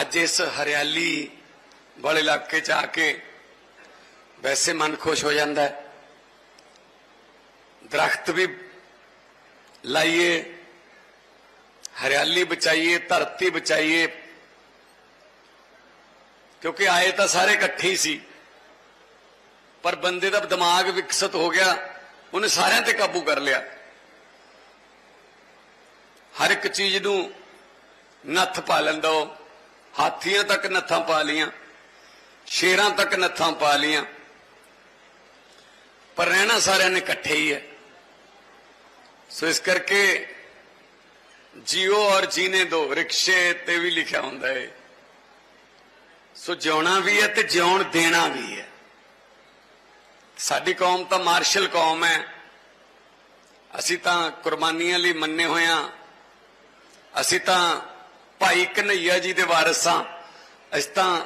ਅੱਜ ਇਸ ਹਰਿਆਲੀ ਵਾਲੇ ਇਲਾਕੇ 'ਚ ਆ ਕੇ ਵੈਸੇ ਮਨ ਖੁਸ਼ ਹੋ ਜਾਂਦਾ ਹੈ। ਦਰਖਤ ਵੀ ਲਾਈਏ, ਹਰਿਆਲੀ ਬਚਾਈਏ, ਧਰਤੀ ਬਚਾਈਏ, ਕਿਉਂਕਿ ਆਏ ਤਾਂ ਸਾਰੇ ਇਕੱਠੇ ਹੀ ਸੀ। ਪਰ ਬੰਦੇ ਦਾ ਦਿਮਾਗ ਵਿਕਸਿਤ ਹੋ ਗਿਆ, ਉਹਨੇ ਸਾਰਿਆਂ ਤੇ ਕਾਬੂ ਕਰ ਲਿਆ। ਹਰ ਇੱਕ ਚੀਜ਼ ਨੂੰ ਨੱਥ ਪਾ ਲੈਂਦਾ ਉਹ। ਹਾਥੀਆਂ ਤੱਕ ਨੱਥਾਂ ਪਾ ਲੀਆਂ ਸ਼ੇਰਾਂ ਤੱਕ ਨੱਥਾਂ ਪਾ ਲੀਆਂ ਪਰ ਰਹਿਣਾ ਸਾਰਿਆਂ ਨੇ ਇਕੱਠੇ ਹੀ ਹੈ। ਸੋ ਇਸ ਕਰਕੇ ਜੀਓ ਔਰ ਜੀਨੇ ਦੋ, ਰਿਕਸ਼ੇ ਤੇ ਵੀ ਲਿਖਿਆ ਹੁੰਦਾ ਹੈ। ਸੋ ਜਿਉਣਾ ਵੀ ਹੈ ਤੇ ਜਿਉਣ ਦੇਣਾ ਵੀ ਹੈ। ਸਾਡੀ ਕੌਮ ਤਾਂ ਮਾਰਸ਼ਲ ਕੌਮ ਹੈ। ਅਸੀਂ ਤਾਂ ਕੁਰਬਾਨੀਆਂ ਲਈ ਮੰਨੇ ਹੋਇਆ ਅਸੀਂ ਤਾਂ ਭਾਈ ਕਨਈਆ ਜੀ ਦੇ ਵਾਰਿਸ ਹਾਂ। ਅਸੀਂ ਤਾਂ